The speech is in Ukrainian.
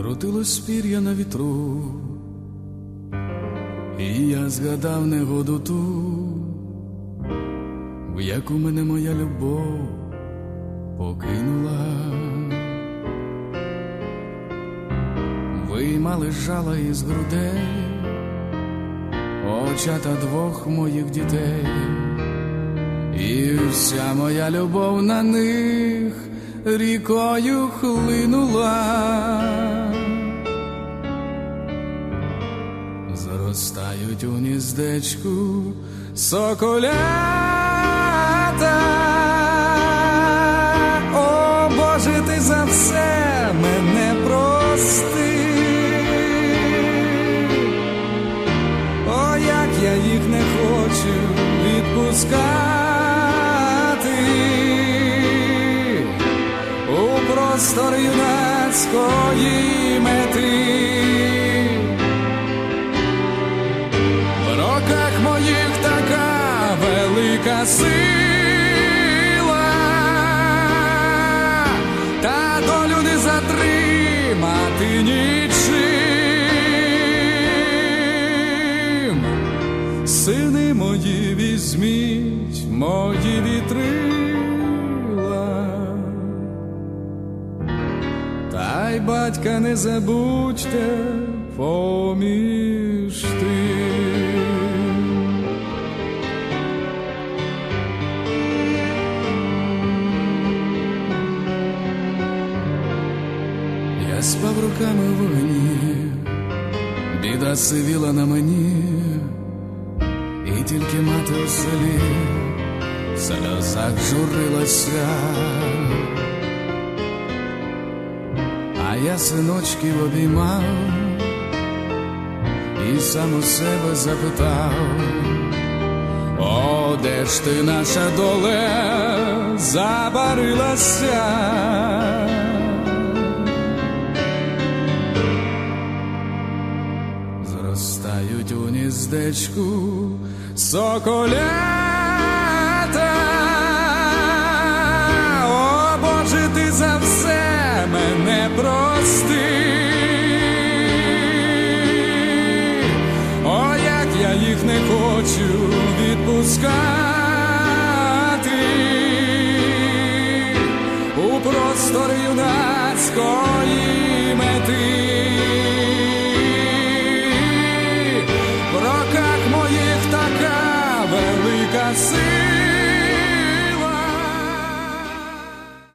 крутилось пір'я на вітру, і я згадав негоду ту, в яку мене моя любов покинула. Виймали жала із грудей, очата двох моїх дітей, і вся моя любов на них рікою хлинула. Зростають у гніздечку соколята. О, Боже, ти за все мене прости. О, як я їх не хочу відпускати простор юнацької мети. В роках моїх така велика сила, та долю не затримати нічим. Сини мої візьміть мої та й батька не забудьте поміж тим. Я спав руками в вогні, біда сивіла на мені, і тільки мати у селі в сльозах журилася. Я синочків обіймав і сам у себе запитав, о, де ж ти наша доле забарилася? Зростають у гніздечку соколята. Прости. О, як я їх не хочу відпускати